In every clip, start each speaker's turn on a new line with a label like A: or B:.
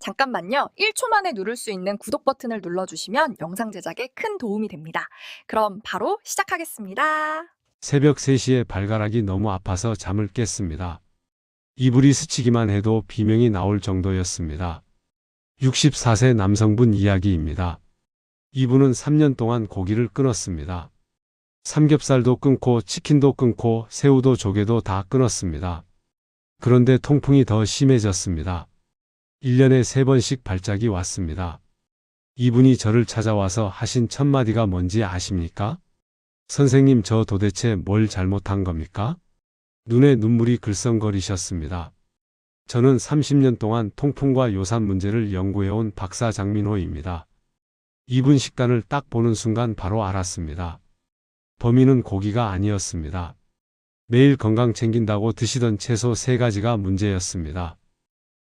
A: 잠깐만요. 1초 만에 누를 수 있는 구독 버튼을 눌러주시면 영상 제작에 큰 도움이 됩니다. 그럼 바로 시작하겠습니다.
B: 새벽 3시에 발가락이 너무 아파서 잠을 깼습니다. 이불이 스치기만 해도 비명이 나올 정도였습니다. 64세 남성분 이야기입니다. 이분은 3년 동안 고기를 끊었습니다. 삼겹살도 끊고 치킨도 끊고 새우도 조개도 다 끊었습니다. 그런데 통풍이 더 심해졌습니다. 1년에 3번씩 발작이 왔습니다. 이분이 저를 찾아와서 하신 첫 마디가 뭔지 아십니까? 선생님, 저 도대체 뭘 잘못한 겁니까? 눈에 눈물이 글썽거리셨습니다. 저는 30년 동안 통풍과 요산 문제를 연구해온 박사 장민호입니다. 이분 식단을 딱 보는 순간 바로 알았습니다. 범인은 고기가 아니었습니다. 매일 건강 챙긴다고 드시던 채소 세 가지가 문제였습니다.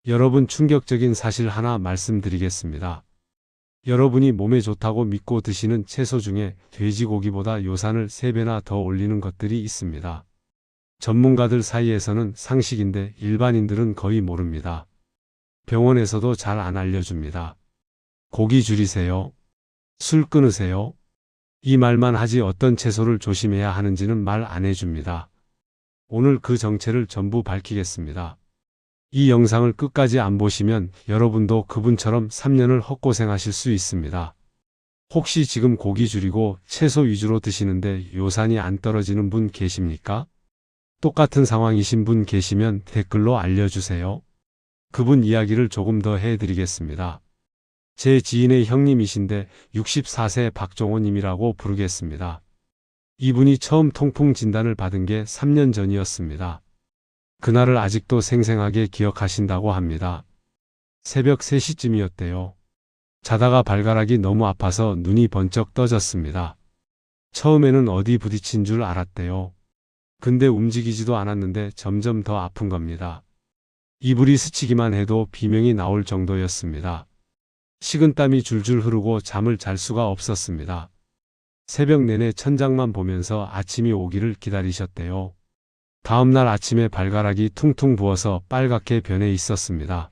B: 여러분 충격적인 사실 하나 말씀드리겠습니다. 여러분이 몸에 좋다고 믿고 드시는 채소 중에 돼지고기보다 요산을 3배나 더 올리는 것들이 있습니다. 전문가들 사이에서는 상식인데 일반인들은 거의 모릅니다. 병원에서도 잘 안 알려줍니다. 고기 줄이세요. 술 끊으세요. 이 말만 하지 어떤 채소를 조심해야 하는지는 말 안 해줍니다. 오늘 그 정체를 전부 밝히겠습니다. 이 영상을 끝까지 안 보시면 여러분도 그분처럼 3년을 헛고생하실 수 있습니다. 혹시 지금 고기 줄이고 채소 위주로 드시는데 요산이 안 떨어지는 분 계십니까? 똑같은 상황이신 분 계시면 댓글로 알려주세요. 그분 이야기를 조금 더 해드리겠습니다. 제 지인의 형님이신데 64세 박종호님이라고 부르겠습니다. 이분이 처음 통풍 진단을 받은 게 3년 전이었습니다. 그날을 아직도 생생하게 기억하신다고 합니다. 새벽 3시쯤이었대요. 자다가 발가락이 너무 아파서 눈이 번쩍 떠졌습니다. 처음에는 어디 부딪힌 줄 알았대요. 근데 움직이지도 않았는데 점점 더 아픈 겁니다. 이불이 스치기만 해도 비명이 나올 정도였습니다. 식은땀이 줄줄 흐르고 잠을 잘 수가 없었습니다. 새벽 내내 천장만 보면서 아침이 오기를 기다리셨대요. 다음날 아침에 발가락이 퉁퉁 부어서 빨갛게 변해 있었습니다.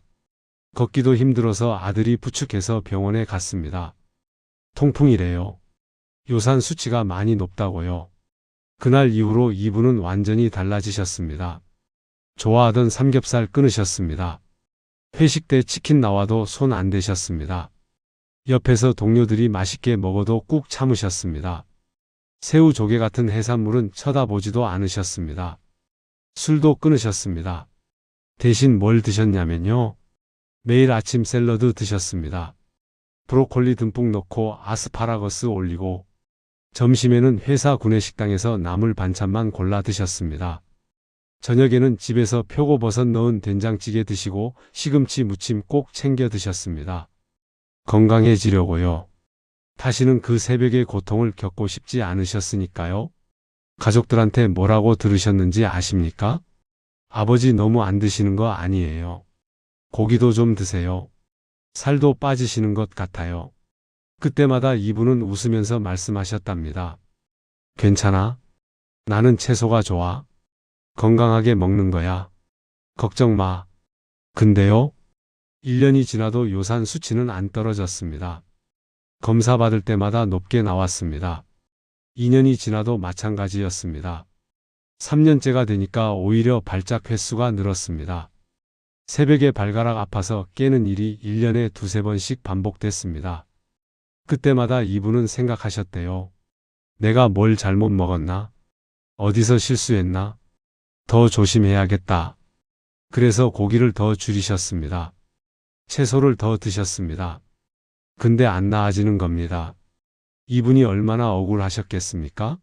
B: 걷기도 힘들어서 아들이 부축해서 병원에 갔습니다. 통풍이래요. 요산 수치가 많이 높다고요. 그날 이후로 이분은 완전히 달라지셨습니다. 좋아하던 삼겹살 끊으셨습니다. 회식 때 치킨 나와도 손 안 대셨습니다. 옆에서 동료들이 맛있게 먹어도 꾹 참으셨습니다. 새우 조개 같은 해산물은 쳐다보지도 않으셨습니다. 술도 끊으셨습니다. 대신 뭘 드셨냐면요. 매일 아침 샐러드 드셨습니다. 브로콜리 듬뿍 넣고 아스파라거스 올리고 점심에는 회사 구내식당에서 나물 반찬만 골라 드셨습니다. 저녁에는 집에서 표고버섯 넣은 된장찌개 드시고 시금치 무침 꼭 챙겨 드셨습니다. 건강해지려고요. 다시는 그 새벽의 고통을 겪고 싶지 않으셨으니까요. 가족들한테 뭐라고 들으셨는지 아십니까? 아버지 너무 안 드시는 거 아니에요. 고기도 좀 드세요. 살도 빠지시는 것 같아요. 그때마다 이분은 웃으면서 말씀하셨답니다. 괜찮아? 나는 채소가 좋아. 건강하게 먹는 거야. 걱정 마. 근데요? 1년이 지나도 요산 수치는 안 떨어졌습니다. 검사 받을 때마다 높게 나왔습니다. 2년이 지나도 마찬가지였습니다. 3년째가 되니까 오히려 발작 횟수가 늘었습니다. 새벽에 발가락 아파서 깨는 일이 1년에 두세 번씩 반복됐습니다. 그때마다 이분은 생각하셨대요. 내가 뭘 잘못 먹었나? 어디서 실수했나? 더 조심해야겠다. 그래서 고기를 더 줄이셨습니다. 채소를 더 드셨습니다. 근데 안 나아지는 겁니다. 이분이 얼마나 억울하셨겠습니까?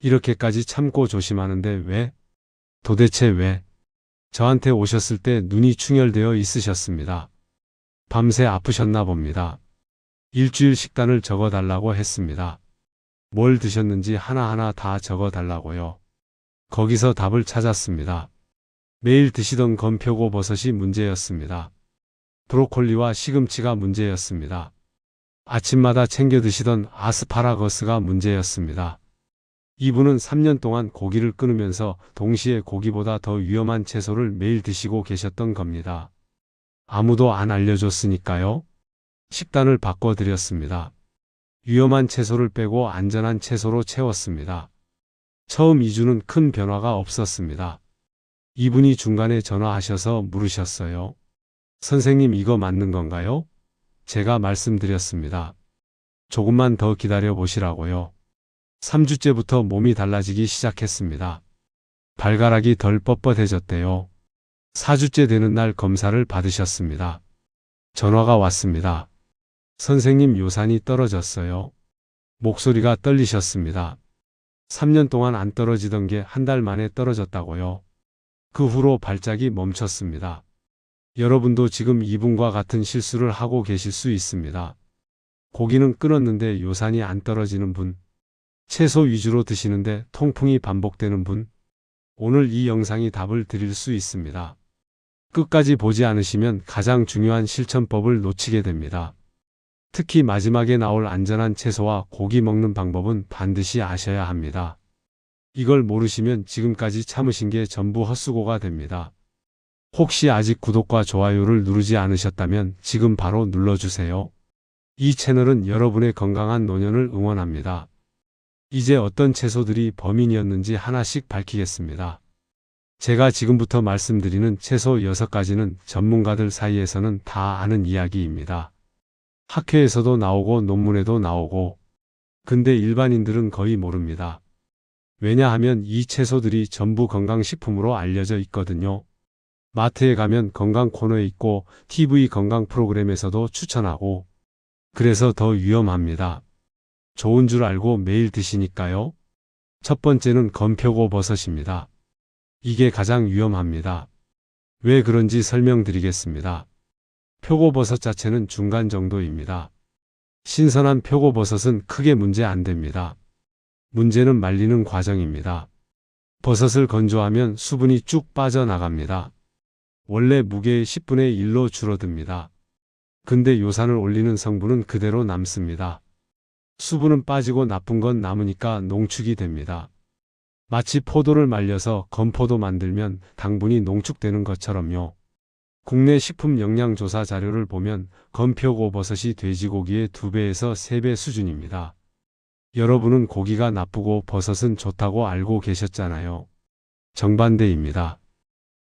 B: 이렇게까지 참고 조심하는데 왜? 도대체 왜? 저한테 오셨을 때 눈이 충혈되어 있으셨습니다. 밤새 아프셨나 봅니다. 일주일 식단을 적어 달라고 했습니다. 뭘 드셨는지 하나하나 다 적어 달라고요. 거기서 답을 찾았습니다. 매일 드시던 건표고 버섯이 문제였습니다. 브로콜리와 시금치가 문제였습니다. 아침마다 챙겨 드시던 아스파라거스가 문제였습니다. 이분은 3년 동안 고기를 끊으면서 동시에 고기보다 더 위험한 채소를 매일 드시고 계셨던 겁니다. 아무도 안 알려줬으니까요. 식단을 바꿔드렸습니다. 위험한 채소를 빼고 안전한 채소로 채웠습니다. 처음 2주는 큰 변화가 없었습니다. 이분이 중간에 전화하셔서 물으셨어요. 선생님 이거 맞는 건가요? 제가 말씀드렸습니다. 조금만 더 기다려 보시라고요. 3주째부터 몸이 달라지기 시작했습니다. 발가락이 덜 뻣뻣해졌대요. 4주째 되는 날 검사를 받으셨습니다. 전화가 왔습니다. 선생님 요산이 떨어졌어요. 목소리가 떨리셨습니다. 3년 동안 안 떨어지던 게 한 달 만에 떨어졌다고요. 그 후로 발작이 멈췄습니다. 여러분도 지금 이분과 같은 실수를 하고 계실 수 있습니다. 고기는 끊었는데 요산이 안 떨어지는 분, 채소 위주로 드시는데 통풍이 반복되는 분, 오늘 이 영상이 답을 드릴 수 있습니다. 끝까지 보지 않으시면 가장 중요한 실천법을 놓치게 됩니다. 특히 마지막에 나올 안전한 채소와 고기 먹는 방법은 반드시 아셔야 합니다. 이걸 모르시면 지금까지 참으신 게 전부 헛수고가 됩니다. 혹시 아직 구독과 좋아요를 누르지 않으셨다면 지금 바로 눌러주세요. 이 채널은 여러분의 건강한 노년을 응원합니다. 이제 어떤 채소들이 범인이었는지 하나씩 밝히겠습니다. 제가 지금부터 말씀드리는 채소 6가지는 전문가들 사이에서는 다 아는 이야기입니다. 학회에서도 나오고 논문에도 나오고, 근데 일반인들은 거의 모릅니다. 왜냐하면 이 채소들이 전부 건강식품으로 알려져 있거든요. 마트에 가면 건강 코너에 있고 TV 건강 프로그램에서도 추천하고 그래서 더 위험합니다. 좋은 줄 알고 매일 드시니까요. 첫 번째는 건표고 버섯입니다. 이게 가장 위험합니다. 왜 그런지 설명드리겠습니다. 표고버섯 자체는 중간 정도입니다. 신선한 표고버섯은 크게 문제 안 됩니다. 문제는 말리는 과정입니다. 버섯을 건조하면 수분이 쭉 빠져나갑니다. 원래 무게의 10분의 1로 줄어듭니다. 근데 요산을 올리는 성분은 그대로 남습니다. 수분은 빠지고 나쁜 건 남으니까 농축이 됩니다. 마치 포도를 말려서 건포도 만들면 당분이 농축되는 것처럼요. 국내 식품 영양 조사 자료를 보면 건표고 버섯이 돼지고기의 2배에서 3배 수준입니다. 여러분은 고기가 나쁘고 버섯은 좋다고 알고 계셨잖아요. 정반대입니다.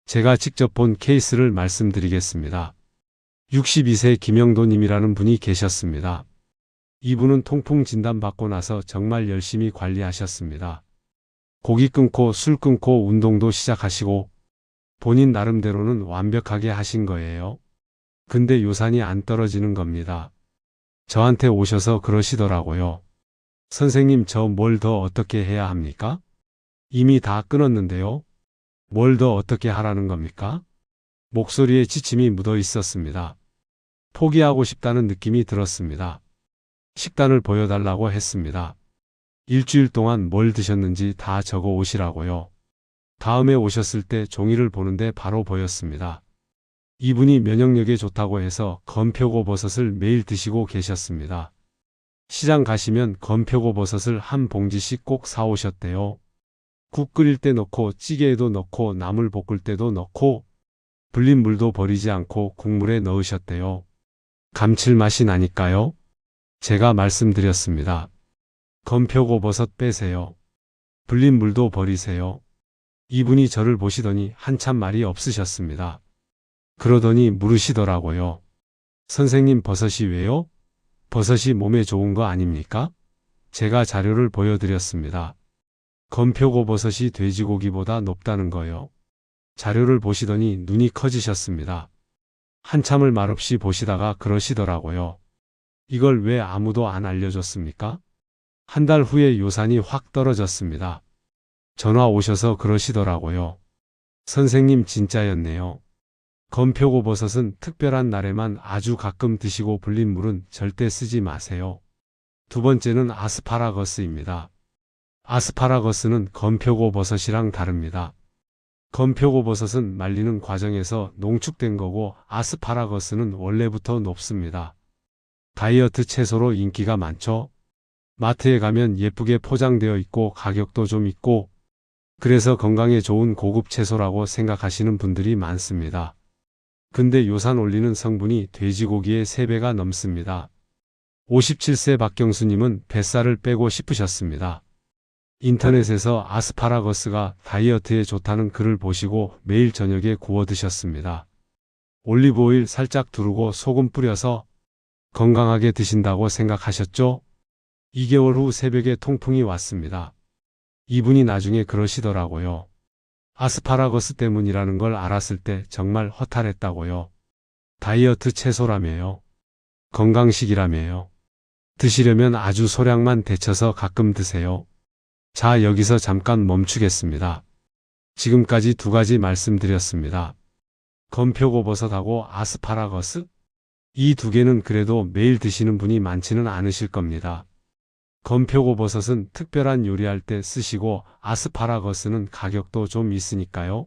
B: 제가 직접 본 케이스를 말씀드리겠습니다. 62세 김영도님이라는 분이 계셨습니다. 이분은 통풍 진단 받고 나서 정말 열심히 관리하셨습니다. 고기 끊고 술 끊고 운동도 시작하시고 본인 나름대로는 완벽하게 하신 거예요. 근데 요산이 안 떨어지는 겁니다. 저한테 오셔서 그러시더라고요. 선생님 저 뭘 더 어떻게 해야 합니까? 이미 다 끊었는데요. 뭘 더 어떻게 하라는 겁니까? 목소리에 지침이 묻어 있었습니다. 포기하고 싶다는 느낌이 들었습니다. 식단을 보여달라고 했습니다. 일주일 동안 뭘 드셨는지 다 적어 오시라고요. 다음에 오셨을 때 종이를 보는데 바로 보였습니다. 이분이 면역력에 좋다고 해서 건표고 버섯을 매일 드시고 계셨습니다. 시장 가시면 건표고 버섯을 한 봉지씩 꼭 사오셨대요. 국 끓일 때 넣고 찌개에도 넣고 나물 볶을 때도 넣고 불린 물도 버리지 않고 국물에 넣으셨대요. 감칠맛이 나니까요. 제가 말씀드렸습니다. 건표고 버섯 빼세요. 불린 물도 버리세요. 이분이 저를 보시더니 한참 말이 없으셨습니다. 그러더니 물으시더라고요. 선생님 버섯이 왜요? 버섯이 몸에 좋은 거 아닙니까? 제가 자료를 보여드렸습니다. 건표고 버섯이 돼지고기보다 높다는 거요. 자료를 보시더니 눈이 커지셨습니다. 한참을 말없이 보시다가 그러시더라고요. 이걸 왜 아무도 안 알려줬습니까? 한 달 후에 요산이 확 떨어졌습니다. 전화 오셔서 그러시더라고요. 선생님 진짜였네요. 건표고 버섯은 특별한 날에만 아주 가끔 드시고 불린 물은 절대 쓰지 마세요. 두 번째는 아스파라거스입니다. 아스파라거스는 건표고 버섯이랑 다릅니다. 건표고 버섯은 말리는 과정에서 농축된 거고 아스파라거스는 원래부터 높습니다. 다이어트 채소로 인기가 많죠? 마트에 가면 예쁘게 포장되어 있고 가격도 좀 있고 그래서 건강에 좋은 고급 채소라고 생각하시는 분들이 많습니다. 근데 요산 올리는 성분이 돼지고기의 3배가 넘습니다. 57세 박경수님은 뱃살을 빼고 싶으셨습니다. 인터넷에서 아스파라거스가 다이어트에 좋다는 글을 보시고 매일 저녁에 구워 드셨습니다. 올리브 오일 살짝 두르고 소금 뿌려서 건강하게 드신다고 생각하셨죠? 2개월 후 새벽에 통풍이 왔습니다. 이분이 나중에 그러시더라고요. 아스파라거스 때문이라는 걸 알았을 때 정말 허탈했다고요. 다이어트 채소라며요. 건강식이라며요. 드시려면 아주 소량만 데쳐서 가끔 드세요. 자, 여기서 잠깐 멈추겠습니다. 지금까지 두 가지 말씀드렸습니다. 건표고버섯하고 아스파라거스? 이 두 개는 그래도 매일 드시는 분이 많지는 않으실 겁니다. 건표고버섯은 특별한 요리할 때 쓰시고 아스파라거스는 가격도 좀 있으니까요.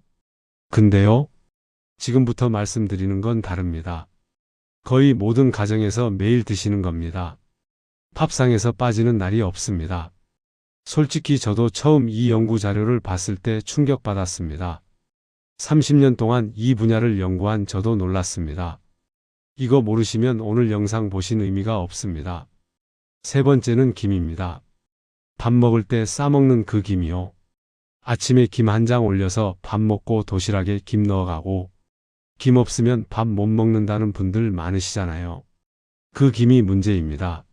B: 근데요, 지금부터 말씀드리는 건 다릅니다. 거의 모든 가정에서 매일 드시는 겁니다. 팝상에서 빠지는 날이 없습니다. 솔직히 저도 처음 이 연구 자료를 봤을 때 충격받았습니다. 30년 동안 이 분야를 연구한 저도 놀랐습니다. 이거 모르시면 오늘 영상 보신 의미가 없습니다. 세 번째는 김입니다. 밥 먹을 때 싸먹는 그 김이요. 아침에 김 한 장 올려서 밥 먹고 도시락에 김 넣어가고 김 없으면 밥 못 먹는다는 분들 많으시잖아요. 그 김이 문제입니다.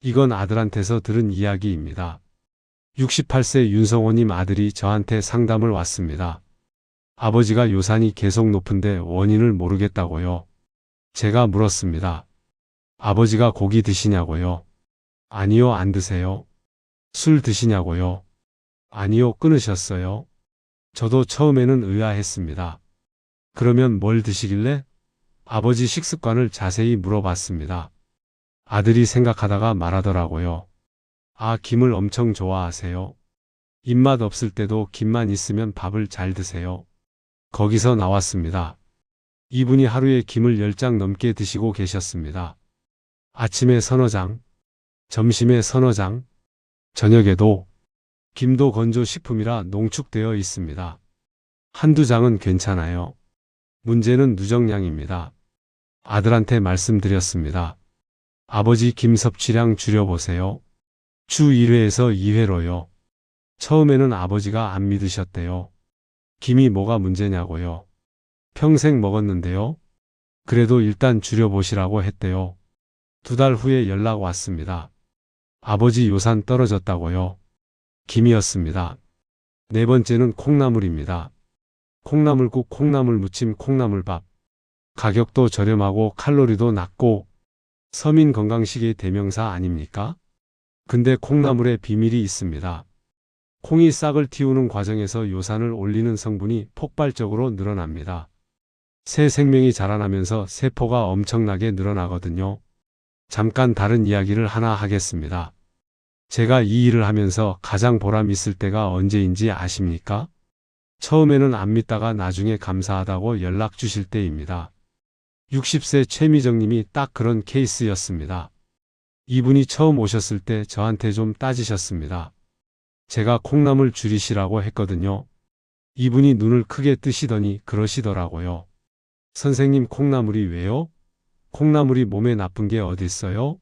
B: 이건 아들한테서 들은 이야기입니다. 68세 윤성호님 아들이 저한테 상담을 왔습니다. 아버지가 요산이 계속 높은데 원인을 모르겠다고요. 제가 물었습니다. 아버지가 고기 드시냐고요? 아니요, 안 드세요. 술 드시냐고요? 아니요, 끊으셨어요. 저도 처음에는 의아했습니다. 그러면 뭘 드시길래? 아버지 식습관을 자세히 물어봤습니다. 아들이 생각하다가 말하더라고요. 아, 김을 엄청 좋아하세요. 입맛 없을 때도 김만 있으면 밥을 잘 드세요. 거기서 나왔습니다. 이분이 하루에 김을 10장 넘게 드시고 계셨습니다. 아침에 서너 장, 점심에 서너 장, 저녁에도 김도 건조 식품이라 농축되어 있습니다. 한두 장은 괜찮아요. 문제는 누정량입니다. 아들한테 말씀드렸습니다. 아버지 김 섭취량 줄여보세요. 주 1회에서 2회로요. 처음에는 아버지가 안 믿으셨대요. 김이 뭐가 문제냐고요. 평생 먹었는데요. 그래도 일단 줄여보시라고 했대요. 두 달 후에 연락 왔습니다. 아버지 요산 떨어졌다고요. 김이었습니다. 네 번째는 콩나물입니다. 콩나물국, 콩나물 무침, 콩나물밥. 가격도 저렴하고 칼로리도 낮고 서민 건강식의 대명사 아닙니까? 근데 콩나물에 비밀이 있습니다. 콩이 싹을 틔우는 과정에서 요산을 올리는 성분이 폭발적으로 늘어납니다. 새 생명이 자라나면서 세포가 엄청나게 늘어나거든요. 잠깐 다른 이야기를 하나 하겠습니다. 제가 이 일을 하면서 가장 보람 있을 때가 언제인지 아십니까? 처음에는 안 믿다가 나중에 감사하다고 연락 주실 때입니다. 60세 최미정님이 딱 그런 케이스였습니다. 이분이 처음 오셨을 때 저한테 좀 따지셨습니다. 제가 콩나물 줄이시라고 했거든요. 이분이 눈을 크게 뜨시더니 그러시더라고요. 선생님 콩나물이 왜요? 콩나물이 몸에 나쁜 게 어딨어요?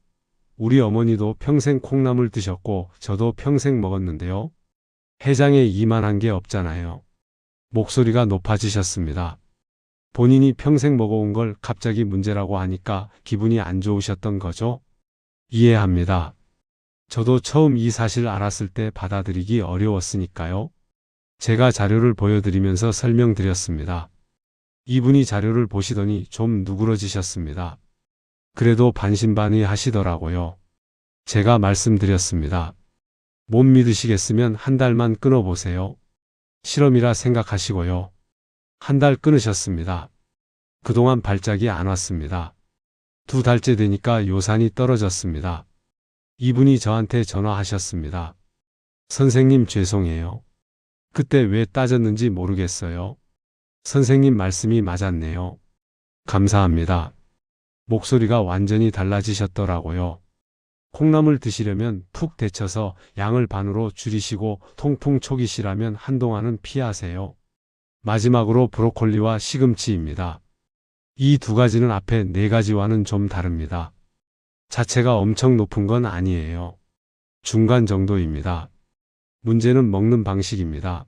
B: 우리 어머니도 평생 콩나물 드셨고 저도 평생 먹었는데요. 해장에 이만한 게 없잖아요. 목소리가 높아지셨습니다. 본인이 평생 먹어온 걸 갑자기 문제라고 하니까 기분이 안 좋으셨던 거죠? 이해합니다. 저도 처음 이 사실 알았을 때 받아들이기 어려웠으니까요. 제가 자료를 보여드리면서 설명드렸습니다. 이분이 자료를 보시더니 좀 누그러지셨습니다. 그래도 반신반의 하시더라고요. 제가 말씀드렸습니다. 못 믿으시겠으면 한 달만 끊어보세요. 실험이라 생각하시고요. 한 달 끊으셨습니다. 그동안 발작이 안 왔습니다. 두 달째 되니까 요산이 떨어졌습니다. 이분이 저한테 전화하셨습니다. 선생님 죄송해요. 그때 왜 따졌는지 모르겠어요. 선생님 말씀이 맞았네요. 감사합니다. 목소리가 완전히 달라지셨더라고요. 콩나물 드시려면 푹 데쳐서 양을 반으로 줄이시고 통풍 초기시라면 한동안은 피하세요. 마지막으로 브로콜리와 시금치입니다. 이 두 가지는 앞에 네 가지와는 좀 다릅니다. 자체가 엄청 높은 건 아니에요. 중간 정도입니다. 문제는 먹는 방식입니다.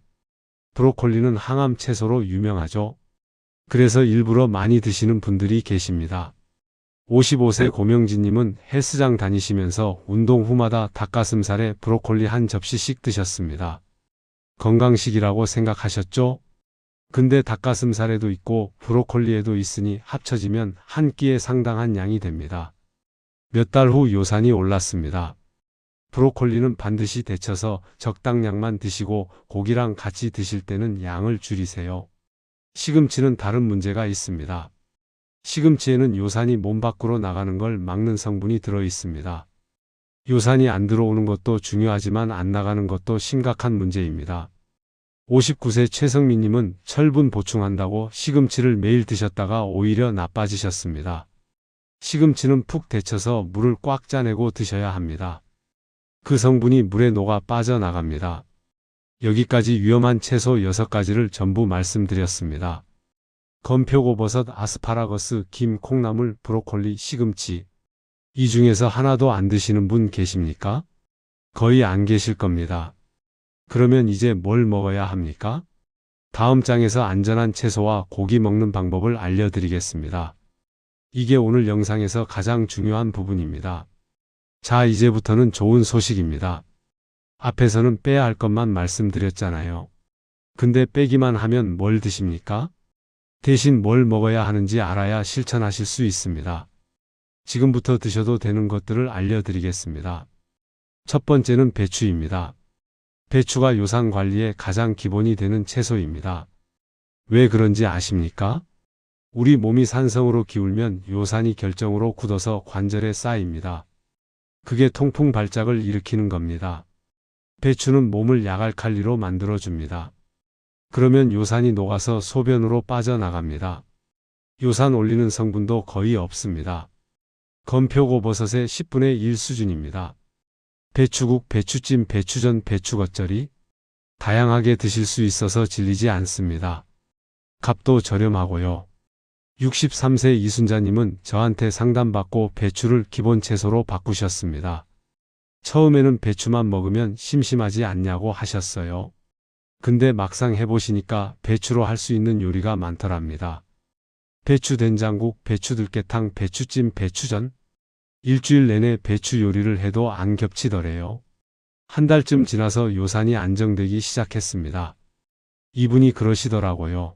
B: 브로콜리는 항암 채소로 유명하죠. 그래서 일부러 많이 드시는 분들이 계십니다. 55세 고명진님은 헬스장 다니시면서 운동 후마다 닭가슴살에 브로콜리 한 접시씩 드셨습니다. 건강식이라고 생각하셨죠? 근데 닭가슴살에도 있고 브로콜리에도 있으니 합쳐지면 한 끼에 상당한 양이 됩니다. 몇 달 후 요산이 올랐습니다. 브로콜리는 반드시 데쳐서 적당량만 드시고 고기랑 같이 드실 때는 양을 줄이세요. 시금치는 다른 문제가 있습니다. 시금치에는 요산이 몸 밖으로 나가는 걸 막는 성분이 들어 있습니다. 요산이 안 들어오는 것도 중요하지만 안 나가는 것도 심각한 문제입니다. 59세 최성민님은 철분 보충한다고 시금치를 매일 드셨다가 오히려 나빠지셨습니다. 시금치는 푹 데쳐서 물을 꽉 짜내고 드셔야 합니다. 그 성분이 물에 녹아 빠져나갑니다. 여기까지 위험한 채소 6가지를 전부 말씀드렸습니다. 건표고버섯, 아스파라거스, 김, 콩나물, 브로콜리, 시금치. 이 중에서 하나도 안 드시는 분 계십니까? 거의 안 계실 겁니다. 그러면 이제 뭘 먹어야 합니까? 다음 장에서 안전한 채소와 고기 먹는 방법을 알려드리겠습니다. 이게 오늘 영상에서 가장 중요한 부분입니다. 자, 이제부터는 좋은 소식입니다. 앞에서는 빼야 할 것만 말씀드렸잖아요. 근데 빼기만 하면 뭘 드십니까? 대신 뭘 먹어야 하는지 알아야 실천하실 수 있습니다. 지금부터 드셔도 되는 것들을 알려드리겠습니다. 첫 번째는 배추입니다. 배추가 요산 관리의 가장 기본이 되는 채소입니다. 왜 그런지 아십니까? 우리 몸이 산성으로 기울면 요산이 결정으로 굳어서 관절에 쌓입니다. 그게 통풍 발작을 일으키는 겁니다. 배추는 몸을 약알칼리로 만들어줍니다. 그러면 요산이 녹아서 소변으로 빠져나갑니다. 요산 올리는 성분도 거의 없습니다. 건표고버섯의 10분의 1 수준입니다. 배추국, 배추찜, 배추전, 배추겉절이 다양하게 드실 수 있어서 질리지 않습니다. 값도 저렴하고요. 63세 이순자님은 저한테 상담받고 배추를 기본 채소로 바꾸셨습니다. 처음에는 배추만 먹으면 심심하지 않냐고 하셨어요. 근데 막상 해보시니까 배추로 할 수 있는 요리가 많더랍니다. 배추 된장국, 배추 들깨탕, 배추찜, 배추전. 일주일 내내 배추 요리를 해도 안 겹치더래요. 한 달쯤 지나서 요산이 안정되기 시작했습니다. 이분이 그러시더라고요.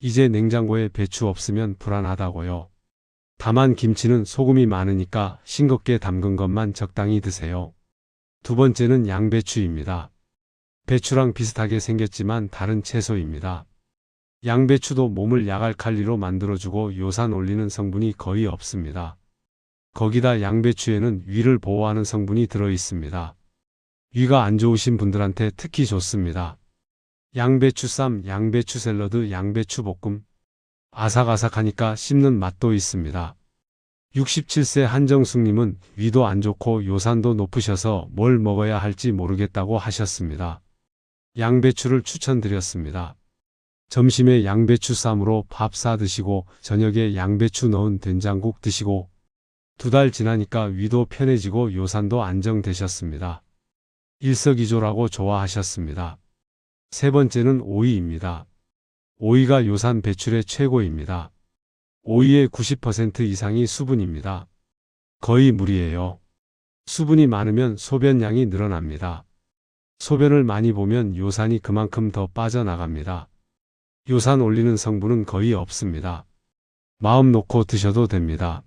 B: 이제 냉장고에 배추 없으면 불안하다고요. 다만 김치는 소금이 많으니까 싱겁게 담근 것만 적당히 드세요. 두 번째는 양배추입니다. 배추랑 비슷하게 생겼지만 다른 채소입니다. 양배추도 몸을 약알칼리로 만들어주고 요산 올리는 성분이 거의 없습니다. 거기다 양배추에는 위를 보호하는 성분이 들어 있습니다. 위가 안 좋으신 분들한테 특히 좋습니다. 양배추 쌈, 양배추 샐러드, 양배추 볶음. 아삭아삭하니까 씹는 맛도 있습니다. 67세 한정숙님은 위도 안 좋고 요산도 높으셔서 뭘 먹어야 할지 모르겠다고 하셨습니다. 양배추를 추천드렸습니다. 점심에 양배추 쌈으로 밥 싸 드시고 저녁에 양배추 넣은 된장국 드시고 두 달 지나니까 위도 편해지고 요산도 안정되셨습니다. 일석이조라고 좋아하셨습니다. 세 번째는 오이입니다. 오이가 요산 배출의 최고입니다. 오이의 90% 이상이 수분입니다. 거의 물이에요. 수분이 많으면 소변량이 늘어납니다. 소변을 많이 보면 요산이 그만큼 더 빠져나갑니다. 요산 올리는 성분은 거의 없습니다. 마음 놓고 드셔도 됩니다.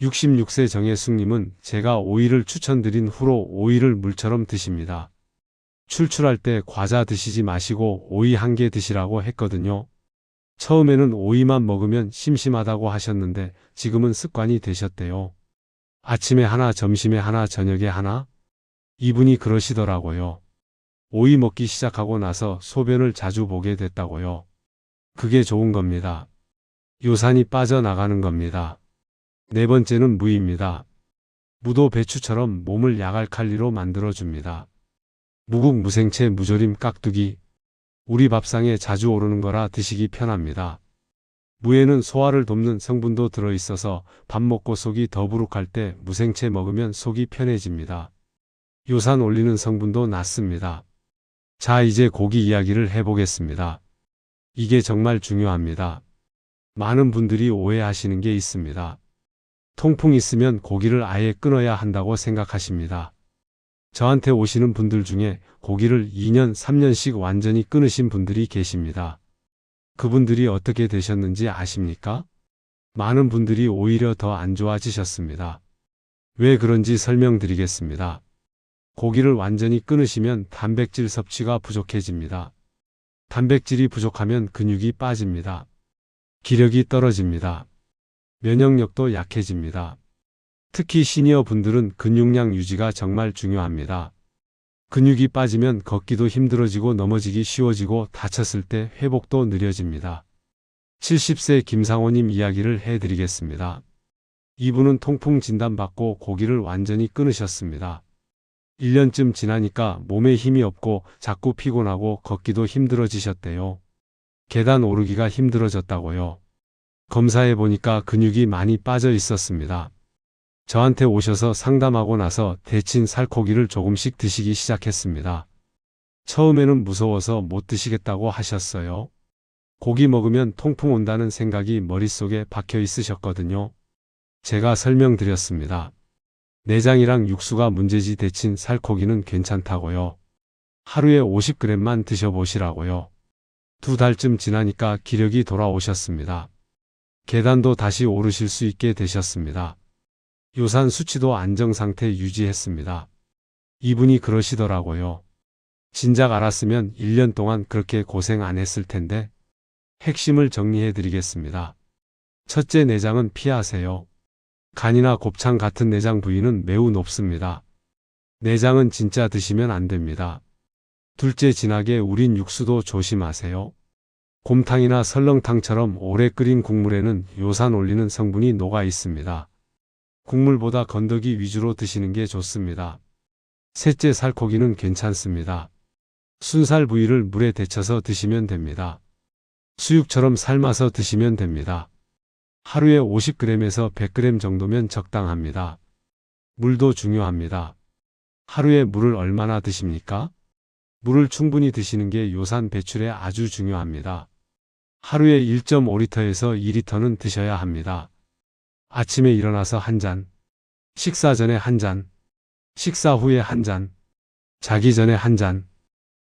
B: 66세 정혜숙님은 제가 오이를 추천드린 후로 오이를 물처럼 드십니다. 출출할 때 과자 드시지 마시고 오이 한 개 드시라고 했거든요. 처음에는 오이만 먹으면 심심하다고 하셨는데 지금은 습관이 되셨대요. 아침에 하나, 점심에 하나, 저녁에 하나? 이분이 그러시더라고요. 오이 먹기 시작하고 나서 소변을 자주 보게 됐다고요. 그게 좋은 겁니다. 요산이 빠져나가는 겁니다. 네 번째는 무입니다. 무도 배추처럼 몸을 야갈칼리로 만들어줍니다. 무국 무생채 무조림 깍두기. 우리 밥상에 자주 오르는 거라 드시기 편합니다. 무에는 소화를 돕는 성분도 들어있어서 밥 먹고 속이 더부룩할 때 무생채 먹으면 속이 편해집니다. 요산 올리는 성분도 낮습니다. 자, 이제 고기 이야기를 해보겠습니다. 이게 정말 중요합니다. 많은 분들이 오해하시는 게 있습니다. 통풍 있으면 고기를 아예 끊어야 한다고 생각하십니다. 저한테 오시는 분들 중에 고기를 2년, 3년씩 완전히 끊으신 분들이 계십니다. 그분들이 어떻게 되셨는지 아십니까? 많은 분들이 오히려 더 안 좋아지셨습니다. 왜 그런지 설명드리겠습니다. 고기를 완전히 끊으시면 단백질 섭취가 부족해집니다. 단백질이 부족하면 근육이 빠집니다. 기력이 떨어집니다. 면역력도 약해집니다. 특히 시니어 분들은 근육량 유지가 정말 중요합니다. 근육이 빠지면 걷기도 힘들어지고 넘어지기 쉬워지고 다쳤을 때 회복도 느려집니다. 70세 김상호님 이야기를 해드리겠습니다. 이분은 통풍 진단받고 고기를 완전히 끊으셨습니다. 1년쯤 지나니까 몸에 힘이 없고 자꾸 피곤하고 걷기도 힘들어지셨대요. 계단 오르기가 힘들어졌다고요. 검사해 보니까 근육이 많이 빠져 있었습니다. 저한테 오셔서 상담하고 나서 데친 살코기를 조금씩 드시기 시작했습니다. 처음에는 무서워서 못 드시겠다고 하셨어요. 고기 먹으면 통풍 온다는 생각이 머릿속에 박혀 있으셨거든요. 제가 설명드렸습니다. 내장이랑 육수가 문제지 데친 살코기는 괜찮다고요. 하루에 50g만 드셔보시라고요. 두 달쯤 지나니까 기력이 돌아오셨습니다. 계단도 다시 오르실 수 있게 되셨습니다. 요산 수치도 안정 상태 유지했습니다. 이분이 그러시더라고요. 진작 알았으면 1년 동안 그렇게 고생 안 했을 텐데. 핵심을 정리해 드리겠습니다. 첫째 내장은 피하세요. 간이나 곱창 같은 내장 부위는 매우 높습니다. 내장은 진짜 드시면 안 됩니다. 둘째 진하게 우린 육수도 조심하세요. 곰탕이나 설렁탕처럼 오래 끓인 국물에는 요산 올리는 성분이 녹아 있습니다. 국물보다 건더기 위주로 드시는 게 좋습니다. 셋째 살코기는 괜찮습니다. 순살 부위를 물에 데쳐서 드시면 됩니다. 수육처럼 삶아서 드시면 됩니다. 하루에 50g에서 100g 정도면 적당합니다. 물도 중요합니다. 하루에 물을 얼마나 드십니까? 물을 충분히 드시는 게 요산 배출에 아주 중요합니다. 하루에 1.5리터에서 2리터는 드셔야 합니다. 아침에 일어나서 한 잔, 식사 전에 한 잔, 식사 후에 한 잔, 자기 전에 한 잔,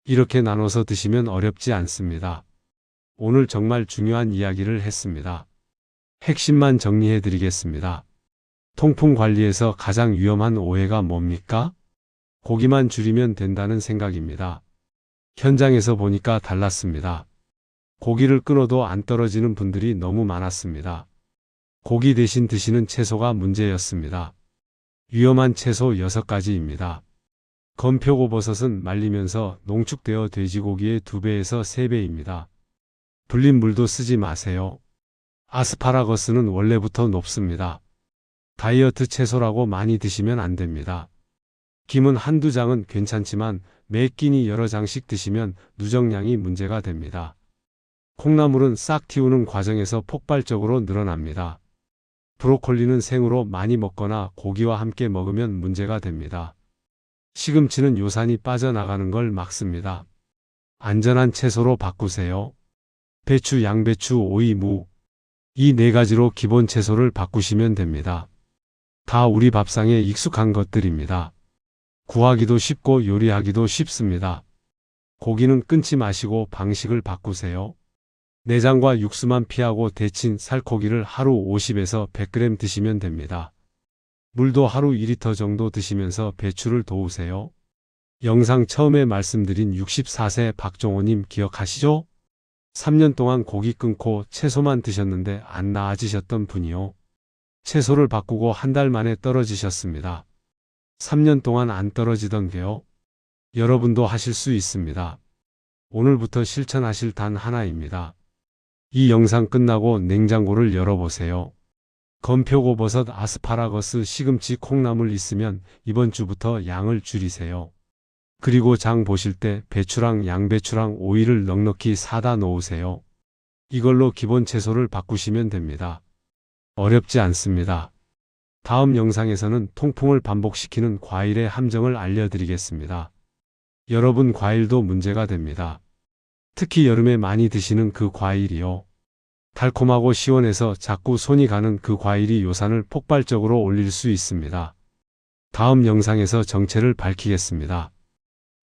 B: 이렇게 나눠서 드시면 어렵지 않습니다. 오늘 정말 중요한 이야기를 했습니다. 핵심만 정리해 드리겠습니다. 통풍 관리에서 가장 위험한 오해가 뭡니까? 고기만 줄이면 된다는 생각입니다. 현장에서 보니까 달랐습니다. 고기를 끊어도 안 떨어지는 분들이 너무 많았습니다. 고기 대신 드시는 채소가 문제였습니다. 위험한 채소 6가지입니다. 건표고버섯은 말리면서 농축되어 돼지고기의 2배에서 3배입니다. 불린 물도 쓰지 마세요. 아스파라거스는 원래부터 높습니다. 다이어트 채소라고 많이 드시면 안 됩니다. 김은 한두 장은 괜찮지만 매 끼니 여러 장씩 드시면 누적량이 문제가 됩니다. 콩나물은 싹 틔우는 과정에서 폭발적으로 늘어납니다. 브로콜리는 생으로 많이 먹거나 고기와 함께 먹으면 문제가 됩니다. 시금치는 요산이 빠져나가는 걸 막습니다. 안전한 채소로 바꾸세요. 배추, 양배추, 오이, 무. 이 네 가지로 기본 채소를 바꾸시면 됩니다. 다 우리 밥상에 익숙한 것들입니다. 구하기도 쉽고 요리하기도 쉽습니다. 고기는 끊지 마시고 방식을 바꾸세요. 내장과 육수만 피하고 데친 살코기를 하루 50에서 100g 드시면 됩니다. 물도 하루 2리터 정도 드시면서 배출을 도우세요. 영상 처음에 말씀드린 64세 박종호님 기억하시죠? 3년 동안 고기 끊고 채소만 드셨는데 안 나아지셨던 분이요. 채소를 바꾸고 한 달 만에 떨어지셨습니다. 3년 동안 안 떨어지던 게요. 여러분도 하실 수 있습니다. 오늘부터 실천하실 단 하나입니다. 이 영상 끝나고 냉장고를 열어보세요. 건표고버섯, 아스파라거스, 시금치, 콩나물 있으면 이번 주부터 양을 줄이세요. 그리고 장 보실 때 배추랑 양배추랑 오이를 넉넉히 사다 놓으세요. 이걸로 기본 채소를 바꾸시면 됩니다. 어렵지 않습니다. 다음 영상에서는 통풍을 반복시키는 과일의 함정을 알려드리겠습니다. 여러분 과일도 문제가 됩니다. 특히 여름에 많이 드시는 그 과일이요. 달콤하고 시원해서 자꾸 손이 가는 그 과일이 요산을 폭발적으로 올릴 수 있습니다. 다음 영상에서 정체를 밝히겠습니다.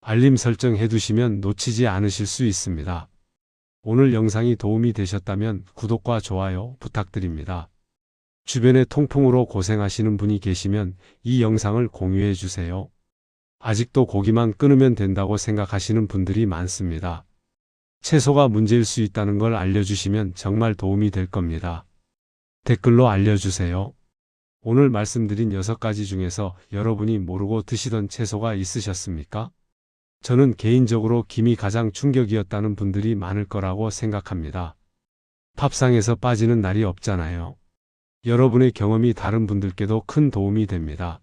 B: 알림 설정 해 두시면 놓치지 않으실 수 있습니다. 오늘 영상이 도움이 되셨다면 구독과 좋아요 부탁드립니다. 주변에 통풍으로 고생하시는 분이 계시면 이 영상을 공유해 주세요. 아직도 고기만 끊으면 된다고 생각하시는 분들이 많습니다. 채소가 문제일 수 있다는 걸 알려주시면 정말 도움이 될 겁니다. 댓글로 알려주세요. 오늘 말씀드린 6가지 중에서 여러분이 모르고 드시던 채소가 있으셨습니까? 저는 개인적으로 김이 가장 충격이었다는 분들이 많을 거라고 생각합니다. 밥상에서 빠지는 날이 없잖아요. 여러분의 경험이 다른 분들께도 큰 도움이 됩니다.